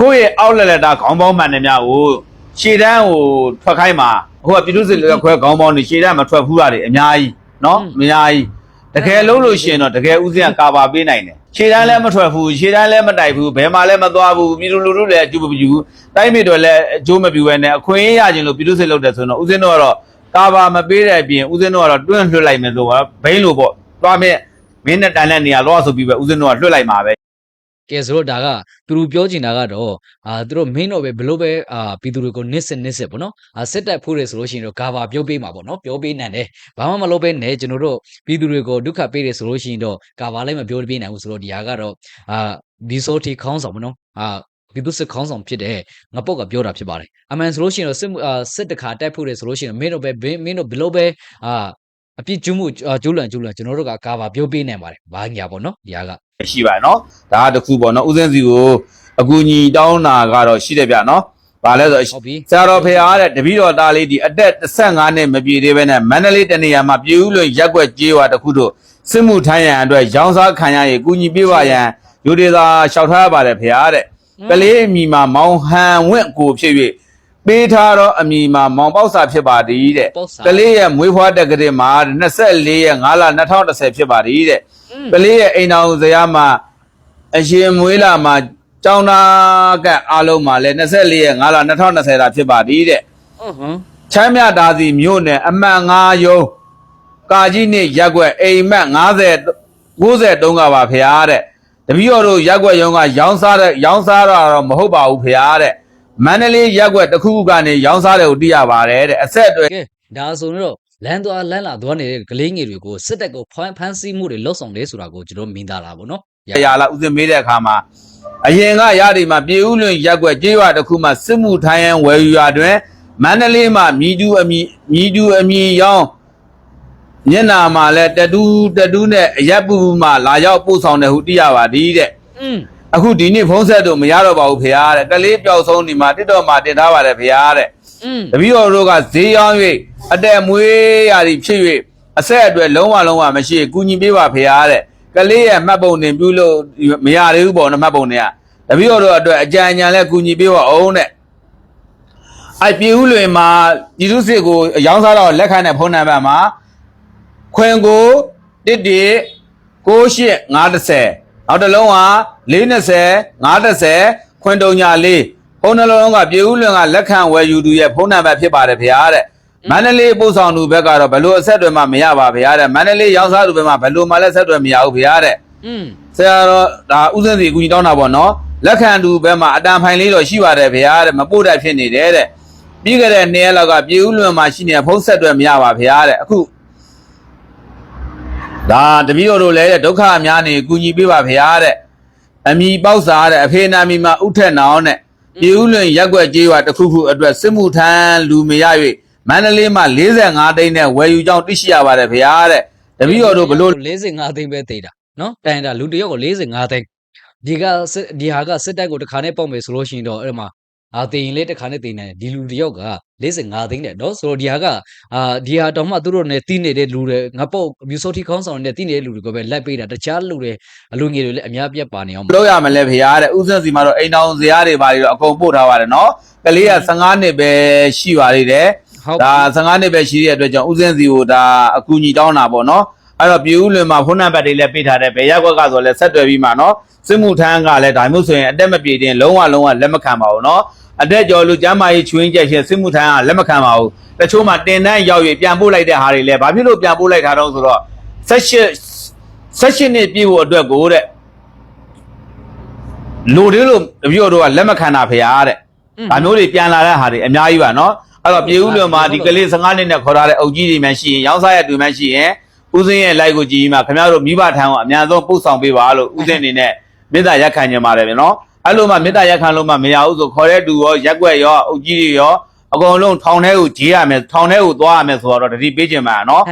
ကိုယ့်ရဲ့အောက်လက်လက်တာခေါင်းပေါင်းမှန်တယ်များကိုရှေ့တန်းကိုထွက်ခိုင်းမှာဟိုကပြည်သူစစ်လက်ခွဲခေါင်းပေါင်းနေရှေ့တန်းမထွက်ဘူးတာတွေအများကြီးနော်အများကြီး တကယ်လုံးလို့ရှိရင်တော့တကယ်ဦးစင်ကကာပါပေးနိုင်တယ်ရှေ့တန်းလည်းမထွက်ဘူးရှေ့တန်းလည်းမတိုက်ဘူးဘယ်မှာလည်းမသွားဘူးပြည်သူလူထုလည်းအကျိုးမပြုဘူးတိုင်းပြည်တွေလည်းအကျိုးမပြုဘဲနဲ့အခွင့်အရေးရခြင်းလို့ပြည်သူစစ်လုပ်တယ်ဆိုတော့ဦးစင်တို့ကတော့ကာပါမပေးတဲ့အပြင်ဦးစင်တို့ကတော့တွန့်လွှတ်လိုက်မယ်ဆိုတော့ဘိန်းလို့ပေါ့သွားမဲ့မင်းနဲ့တန်တဲ့နေရာလောဆိုပြီးပဲဦးဇင်းတို့ကလွတ်လိုက်မှာပဲ ကဲဆိုတော့ဒါကသူတို့ပြောချင်တာကတော့အာသူတို့ main တော့ပဲဘလို့ပဲအာပြည်သူတွေကိုနစ်စစ်နစ်စစ်ပေါ့နော်အာစစ်တပ်ဖို့ရဆိုလို့ရှိရင်တော့ cover ပြုတ်ပေးမှာပေါ့နော်ပြောပေးနိုင်တယ်ဘာမှမလုပ်ပဲနဲ့ကျွန်တော်တို့ပြည်သူတွေကိုဒုက္ခပေးတယ်ဆိုလို့ရှိရင်တော့ cover လည်းမပြောပေးနိုင်ဘူးဆိုတော့ဒီဟာကတော့အာဒီဆိုတီခေါင်းဆောင်ပေါ့နော်အာပြည်သူစစ်ခေါင်းဆောင်ဖြစ်တဲ့ငပုတ်ကပြောတာဖြစ်ပါတယ်အမှန်ဆိုလို့ရှိရင်တော့စစ်မှုအာစစ်တခါတက်ဖို့ရဆိုလို့ရှိရင်မင်းတို့ပဲမင်းတို့ဘလို့ပဲအာအပြစ်ကျူးမှုအာကျူးလွန်ကျူးလွန်ကျွန်တော်တို့က cover ပြုတ်ပေးနိုင်ပါတယ်ဘာညာပေါ့နော်ဒီဟာက ရှိပါနော်ဒါကတစ်ခုပေါ့နော်ဦးဇင်းစီကိုအကူညီတောင်းတာကတော့ရှိတယ်ဗျနော်ဘာလဲဆိုဟုတ်ပြီဆရာတော်ဖေအားတဲ့တပည့်တော်သားလေးဒီအသက်15နှစ်မပြည့်သေးပဲနဲ့မန္တလေးတနေရာမှာပြည်ဦးလွင်ရက်ွက်ကြေးဝါတစ်ခုတို့စစ်မှုထမ်းရန်အတွက်ရောင်းစားခံရရင်ကူညီပေးပါရန်ယူဒေသာလျှောက်ထားရပါတယ်ဖေအားတဲ့ကလေးအမိမှာမောင်ဟန်ဝင့်ကိုဖြစ်၍ ပေးထားတော့အမိမှာမောင်ပေါက်စာဖြစ်ပါသည်တဲ့ ပေါ့စာ ကလေးရဲ့မွေးဖွားတက်ကလေးမှာ24ရက်5လ2010ဖြစ်ပါသည်တဲ့ อืม ကလေးရဲ့အိမ်တော်ဇရာမှာအရှင်မွေးလာမှာကျောင်းသားကအားလုံးမှာလည်း24ရက်5လ2020တာဖြစ်ပါသည်တဲ့ อือဟွန်း ချမ်းမြတာစီမြို့နယ်အမှတ်9ရုံးကာကြီးနေရက်ွက်အိမ်မက်90 93ကပါဖရားတဲ့တပည့်တော်တို့ရက်ွက်ရုံးကရောင်းစားတဲ့ရောင်းစားတာတော့မဟုတ်ပါဘူးဖရားတဲ့ မန္တလေးရက်ွက်တစ်ခုခုကနေရောင်းစားတယ်ကိုသိရပါတယ်တဲ့အဆက်အသွယ်ကဲဒါဆိုရင်တော့လမ်းသွားလမ်းလာသွားနေတဲ့ကလေးငယ်တွေကိုစစ်တပ်ကိုဖမ်းဖမ်းဆီးမှုတွေလှုပ်ဆောင်တယ်ဆိုတာကိုကျွန်တော်မြင်သာလာပါတော့ရရလာဥစဉ်မေးတဲ့အခါမှာအရင်ကရဒီမှာပြေဦးလွင်ရက်ွက်ကြေးရွာတစ်ခုမှာစစ်မှုထိုင်းရန်ဝယ်ယူရွာတွင်မန္တလေးမှာမြည်တူအမီမြည်တူအမီရောင်းညနာမှာလဲတတူးတတူးနဲ့အရက်ပူပူမှာလာရောက်ပို့ဆောင်တယ်ဟုသိရပါသည်တဲ့อืม အခုဒီနေ့ဖုံးဆက်တို့မရတော့ပါဘူးဖေဟာတဲ့ကလေးပျောက်ဆုံးဒီမှာတစ်တော်မှာတင်ထားပါတယ်ဖေဟာတဲ့อืมတပည့်တော်တို့ကဈေးရောင်း၍အတက်မွေးရာဒီဖြစ်၍အဆက်အတွေ့လုံးဝလုံးဝမရှိကူညီပေးပါဖေဟာတဲ့ကလေးရဲ့မှတ်ပုံတင်ပြုလို့မရသေးဘူးပေါ့နော်မှတ်ပုံတင်ကတပည့်တော်တို့အတွက်အကြံဉာဏ်လဲကူညီပေးပါအောင်တဲ့အဲ့ပြည်ဦးလွင်မှာပြည်သူစစ်ကိုရောင်းစားတော့လက်ခံတဲ့ဖုန်းနံပါတ်မှာခွင်ကို11 98 530နောက်တစ်လုံးက 420 530ခွင်တုံညာလေးဖုန်းနှလုံးကပြည်ဦးလွင်ကလက်ခံဝယ်ယူသူရဲ့ဖုန်းနံပါတ်ဖြစ်ပါတယ်ဗျာတဲ့မန္တလေးပို့ဆောင်သူဘက်ကတော့ဘယ်လိုအဆက်အသွယ်မှမရပါဗျာတဲ့မန္တလေးရောင်းစားသူဘက်မှာဘယ်လိုမှလည်းဆက်သွယ်မရဘူးဗျာတဲ့อืมဆရာတော်ဒါဥစဉ်စီအကူကြီးတောင်းတာပေါ့နော်လက်ခံသူဘက်မှာအတန်ဖိုင်လေးတော့ရှိပါတယ်ဗျာတဲ့မပို့တတ်ဖြစ်နေတယ်တဲ့ပြီးခဲ့တဲ့နှစ်ရက်လောက်ကပြည်ဦးလွင်မှာရှိနေတဲ့ဖုန်းဆက်သွယ်မရပါဗျာတဲ့အခုဒါတပည့်တော်တို့လည်းတဲ့ဒုက္ခအများနေကူညီပေးပါဗျာတဲ့ အမိပေါက်စားတဲ့အဖေနာမီမှာဥထက်နောင်နဲ့ပြည်ဦးလွင်ရက်ွက်ကြေးရွာတစ်ခုခုအတွက်စစ်မှုထမ်းလူမရ၍မန္တလေးမှာ45တိန်းနဲ့ဝယ်ယူကြောင်းသိရှိရပါတယ်ဗျာတဲ့တပည့်တော်တို့ဘလို့45တိန်းပဲတည်တာနော်တိုင်တာလူတယောက်ကို45တိန်းဒီကဒီဟာကစစ်တပ်ကိုတခါနဲ့ပေါက်မယ်ဆိုလို့ရှိရင်တော့အဲ့မှာ အာတင်ရင်လေးတစ်ခါနဲ့တင်နေဒီလူတယောက်က55သိန်းတဲ့နော်ဆိုတော့ဒီဟာကအာဒီဟာတောင်မှသူတို့နဲ့တီးနေတဲ့လူတွေငါပုတ်မြူဆိုတီခေါင်းဆောင်နဲ့တီးနေတဲ့လူတွေကိုပဲလက်ပေးတာတခြားလူတွေအလူငယ်တွေလည်းအများပြတ်ပါနေအောင်မလုပ်ရမလဲဖေဟာတဲ့ဥစဉ်စီမှာတော့အိမ်တော်ဇရာတွေပါတွေတော့အကုန်ပို့ထားပါတယ်နော်ကလေးက55နှစ်ပဲရှိပါသေးတယ်ဒါ55နှစ်ပဲရှိတဲ့အတွက်ကြောင့်ဥစဉ်စီကိုဒါအကူအညီတောင်းတာပေါ့နော် အဲ့တော့ပြည်ဦးလွင်မှာဖုန်းနံပါတ်တွေလည်းပေးထားတယ်ဘယ်ရက်ကွက်ကဆိုလဲဆက်သွယ်ပြီးမှနော်စစ်မှုထမ်းကလည်းဒါမှမဟုတ်ဆိုရင်အတက်မပြေတင်လုံးဝလုံးဝလက်မခံပါဘူးနော်အတက်ကျော်လူကျမ်းမာရေးချွေးချက်ရှင်စစ်မှုထမ်းကလက်မခံပါဘူးတချို့မှတင်တန်းရောက်၍ပြန်ပို့လိုက်တဲ့ဟာတွေလည်းဘာဖြစ်လို့ပြန်ပို့လိုက်တာတော့ဆိုတော့18 18နှစ်ပြည့်ဖို့အတွက်ကိုတဲ့လိုတယ်လို့တပြို့တို့ကလက်မခံတာဖေရတဲ့ဒါမျိုးတွေပြန်လာတဲ့ဟာတွေအများကြီးပါနော်အဲ့တော့ပြေဦးလွန်မှာဒီကလေး15နှစ်နဲ့ခေါ်ထားတဲ့အုပ်ကြီးတွေမှရှိရင်ရောင်းစားရတူမှရှိရင် ဦးစင်းရဲ့ like ကိုကြည့်ပြီးမှခင်ဗျားတို့မိဘထံကိုအများဆုံးပို့ဆောင်ပေးပါလို့ဦးစင်းအနေနဲ့မေတ္တာရက်ခံကြပါတယ်ဗျနော်အဲ့လိုမှမေတ္တာရက်ခံလို့မှမရဘူးဆိုခေါ်တဲ့သူရောရက်ွက်ရောအုပ်ကြီးတွေရောအကုန်လုံးထောင်ထဲကိုကြီးရမယ်ထောင်ထဲကိုသွားရမယ်ဆိုတော့တတိပေးကြမှာနော်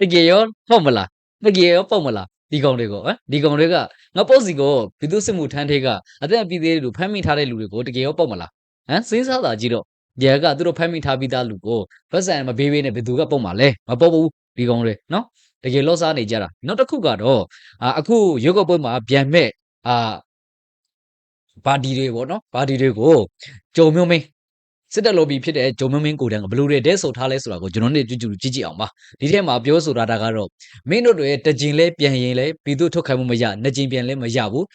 တကယ်ရောဟုတ်မလားတကယ်ရောပုတ်မလားဒီကောင်တွေကိုဟမ်ဒီကောင်တွေကငါပုတ်စီကိုဘီသူစစ်မှုထမ်းထေးကအသက်အပြည့်သေးတဲ့လူဖမ်းမိထားတဲ့လူတွေကိုတကယ်ရောပုတ်မလားဟမ်စဉ်းစားတာကြည့်တော့ဒီကသူတို့ဖမ်းမိထားပြီးသားလူကိုဘက်ဆန်မဘေးဘေးနဲ့ဘယ်သူကပုတ်မှာလဲမပုတ်ဘူး ဒီကောင်တွေနော်တကယ်လော့စားနေကြတာနောက်တစ်ခုကတော့အာအခုရုပ်ကပွဲမှာပြန်မဲ့အာဘာဒီတွေပေါ့နော်ဘာဒီတွေကိုကြုံမျိုးမင်းစစ်တပ်လော်ဘီဖြစ်တဲ့ဂျုံမင်းမင်းကိုတန်းကဘယ်လိုတွေတဲဆိုထားလဲဆိုတာကိုကျွန်တော်တို့ကြည့်ကြည့်ကြည့်ကြည့်အောင်ပါဒီထဲမှာပြောဆိုတာတာကတော့မင်းတို့တွေတကြင်လဲပြန်ရင်လဲပြည်သူထုတ်ခိုင်းမှုမရနှစ်ကြင်ပြန်လဲမရဘူး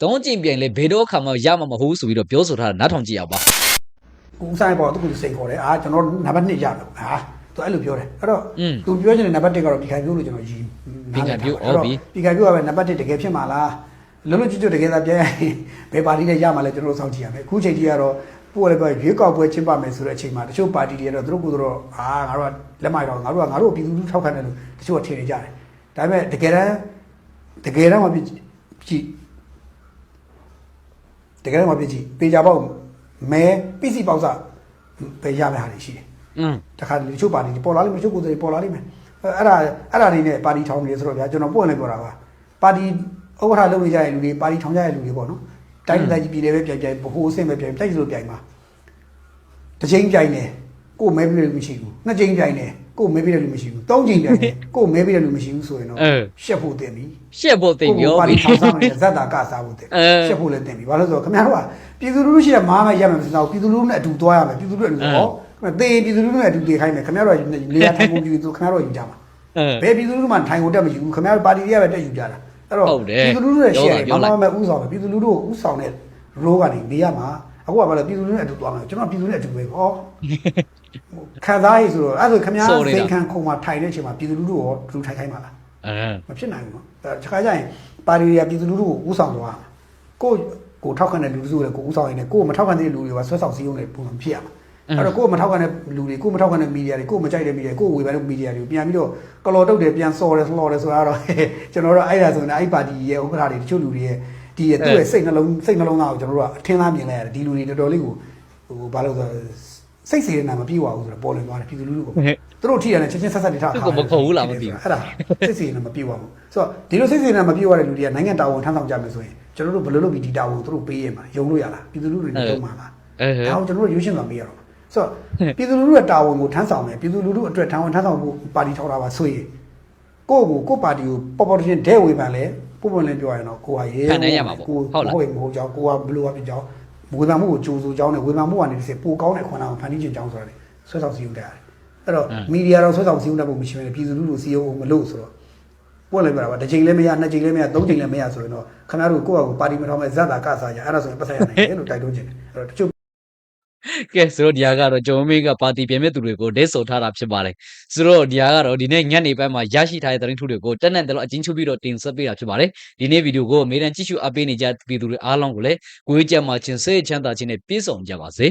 သုံးကြင်ပြန်လဲဘယ်တော့ခါမှရမှာမဟုတ်ဘူးဆိုပြီးတော့ပြောဆိုထားတာနားထောင်ကြည့်အောင်ပါဦးဆိုင်ပေါ်သူကစိန်ခေါ်တယ်အာကျွန်တော်နံပါတ်1ရတော့ဟာ သူအဲ့လိုပြောတယ်အဲ့တော့อืมသူပြောချင်တဲ့နံပါတ်1ကတော့ဒီခိုင်ပြိုးလို့ကျွန်တော်ယူဒီခိုင်ပြိုးဟုတ်ပြီဒီခိုင်ပြိုးကပဲနံပါတ်1တကယ်ဖြစ်မှာလားလုံးလုံးကြည့်ကြတကယ်သာပြန်ရင်ဘယ်ပါတီနဲ့ရမှာလဲကျွန်တော်တို့စောင့်ကြည့်ရမယ်အခုချိန်ကြီးကတော့ပို့လည်းပြောရွေးကောက်ပွဲကျင်းပမယ်ဆိုတဲ့အချိန်မှာတချို့ပါတီတွေကတော့သူတို့ကိုယ်တော့အာငါတို့ကလက်မိုက်တော့ငါတို့ကငါတို့ပြည်သူလူထုထောက်ခံတယ်လို့တချို့ကထင်နေကြတယ်ဒါပေမဲ့တကယ်တမ်းတကယ်တမ်းမဖြစ်ကြည့်တကယ်တမ်းမဖြစ်ကြည့်ပေကြပေါ့မဲပစ္စည်းပေါက်စပဲရမယ့်ဟာတွေရှိတယ် อืมတခါတလေချို့ပါတီတွေပေါ်လာလိမ့်မယ်ချို့ကိုယ်တွေပေါ်လာလိမ့်မယ်အဲ့ဒါအဲ့ဒါတွေနဲ့ပါတီထောင်နေဆိုတော့ဗျာကျွန်တော်ပွင့်လည်းပြောတာပါပါတီဥက္ကဋ္ဌလုပ်နေကြတဲ့လူတွေပါတီထောင်ကြတဲ့လူတွေပေါ့နော်တိုင်းဒေသကြီးပြည်နယ်ပဲပြိုင်ပြိုင်ဗဟိုအဆင့်ပဲပြိုင်တိုက်လို့ပြိုင်ပါတစ်ချိန်ပြိုင်နေကိုယ်မဲပြီးတဲ့လူမရှိဘူးနှစ်ချိန်ပြိုင်နေကိုယ်မဲပြီးတဲ့လူမရှိဘူးသုံးချိန်ပြိုင်နေကိုယ်မဲပြီးတဲ့လူမရှိဘူးဆိုရင်တော့ရှက်ဖို့တင်ပြီရှက်ဖို့သိပြောပါပြီတီထောင်ဆောင်နေတဲ့ဇက်တာကစားဖို့တင်အဲရှက်ဖို့လည်းတင်ပြီဘာလို့လဲဆိုတော့ခင်ဗျားတို့ကပြည်သူလူထုရှိတဲ့မားမရမယ်မစတော့ပြည်သူလူထုနဲ့အတူသွားရမယ်ပြည်သူလူထုနဲ့အတူဟော တေးပြည်သူလူထုနဲ့အတူတေးခိုင်းမယ်ခင်ဗျားတို့ကနေရာထိုင်ကုန်ပြည်သူခင်ဗျားတို့ယူကြမှာအဲဘယ်ပြည်သူလူထုမှထိုင်ကုန်တက်မယူဘူးခင်ဗျားတို့ပါတီတွေကပဲတက်ယူကြတာအဲ့တော့ဟုတ်တယ်ပြည်သူလူထုနဲ့ရှယ်ပြောဘာလိုက်မှမဥဆောင်ပဲပြည်သူလူထုကိုဥဆောင်တဲ့ရိုးကနေနေရမှာအခုကဘာလဲပြည်သူလူထုနဲ့အတူသွားမယ်ကျွန်တော်ပြည်သူနဲ့အတူပဲဟောခံစားရည်ဆိုတော့အဲ့ဒါဆိုခင်ဗျားစိုးနေတာစိတ်ခံခုံမှာထိုင်တဲ့အချိန်မှာပြည်သူလူထုကိုတူထိုင်ခိုင်းပါလားအဲမဖြစ်နိုင်ဘူးနော်အဲတခါကျရင်ပါတီတွေကပြည်သူလူထုကိုဥဆောင်သွားကိုယ့်ကိုထောက်ခံတဲ့လူစုလည်းကိုဥဆောင်ရင်လည်းကိုယ်မထောက်ခံတဲ့လူတွေကဆွဲဆောင်စည်းရုံးတဲ့ပုံစံဖြစ်ရမှာ အဲ့တော့ကိုယ်မထောက်ခံတဲ့လူတွေကိုယ်မထောက်ခံတဲ့မီဒီယာတွေကိုယ်မကြိုက်တဲ့မီဒီယာကိုယ်ဝေဖန်တဲ့မီဒီယာတွေကိုပြန်ပြီးတော့ကလော်တုတ်တယ်ပြန်စော်တယ်ဆော်တယ်ဆိုတာတော့ကျွန်တော်တို့အဲ့ဒါဆိုရင်အဲ့ပါတီရဲ့ဥက္ကဋ္ဌတွေတချို့လူတွေရဲ့ဒီရဲ့သူ့ရဲ့စိတ်နှလုံးစိတ်နှလုံးသားကိုကျွန်တော်တို့ကအထင်သားမြင်လိုက်ရတယ်ဒီလူတွေတော်တော်လေးကိုဟိုဘာလို့ဆိုစိတ်စေရနာမပြေးပါဘူးဆိုတော့ပေါ်လွင်သွားတယ်ပြည်သူလူထုကိုသူသူတို့ထိရတယ်ချက်ချင်းဆက်ဆက်တွေထားသူ့ကိုမခေါ်ဘူးလားမသိဘူးအဲ့ဒါစိတ်စီရင်မပြေပါဘူးဆိုတော့ဒီလိုစိတ်စီရင်မပြေရတဲ့လူတွေကနိုင်ငံတာဝန်ထမ်းဆောင်ကြမယ်ဆိုရင်ကျွန်တော်တို့ဘယ်လိုလုပ်ပြီးဒီတာဝန်ကိုသူတို့ပေးရမှာယုံလို့ရလားပြည်သူလူထုတွေနဲ့တုံးမှာလားအဲဟဲ့ဒါအောင်ကျွန်တော်တို့ရွေးရှင်းသွားပေးရတော့ ဆိုတော့ပြည်သူလူထုရဲ့တာဝန်ကိုထမ်းဆောင်မယ်ပြည်သူလူထုအတွက်တာဝန်ထမ်းဆောင်ဖို့ပါတီထောက်တာပါဆိုရင်ကိုယ့်ကိုကိုယ့်ပါတီကိုပေါ်ပေါ်တင်ဒဲဝေဖန်လဲပုံပုံလေးပြောရရင်တော့ကိုဟာရေးခံနိုင်ရမှာပေါ့ကိုဟုတ်လားဟုတ်မဟုတ်ကြောင်းကိုကဘယ်လိုအဖြစ်ကြောင်းဝေဖန်မှုကိုကြိုးစိုးကြောင်းနဲ့ဝေဖန်မှုကနေတစ်စပိုကောင်းတဲ့ခွန်အားကိုဖန်တီးခြင်းကြောင်းဆိုတာလေဆွဲဆောင်စည်းရုံးတယ်အဲ့တော့မီဒီယာတော့ဆွဲဆောင်စည်းရုံးတတ်ဖို့မရှိဘူးပြည်သူလူထုစည်းရုံးမလို့ဆိုတော့ပွက်လိုက်ပါတော့တစ်ချိန်လည်းမရနှစ်ချိန်လည်းမရသုံးချိန်လည်းမရဆိုရင်တော့ခင်ဗျားတို့ကိုယ့်အကူပါတီမထောင်မဲ့ဇက်တာကစားကြအဲ့ဒါဆိုရင်ပတ်သက်ရနိုင်တယ်လို့တိုက်တွန်းခြင်းတယ်အဲ့တော့တချို့ ကဲဆိုတော့ဒီဟာကတော့ဂျုံမေးကပါတီပြင်မဲ့သူတွေကိုဒိတ်ဆုံထားတာဖြစ်ပါတယ်ဆိုတော့ဒီဟာကတော့ဒီနေ့ညနေပိုင်းမှာရရှိထားတဲ့သတင်းထုတွေကိုတက်နဲ့တယ်လို့အချင်းချုပ်ပြီးတော့တင်ဆက်ပေးတာဖြစ်ပါတယ်ဒီနေ့ဗီဒီယိုကိုအမေရိကန်ကြည့်ရှုအပ်ပေးနေကြပြည်သူတွေအားလုံးကိုလည်းကိုယ်ကြမ်းမှချင်းစေချမ်းသာခြင်းနဲ့ပြည့်စုံကြပါစေ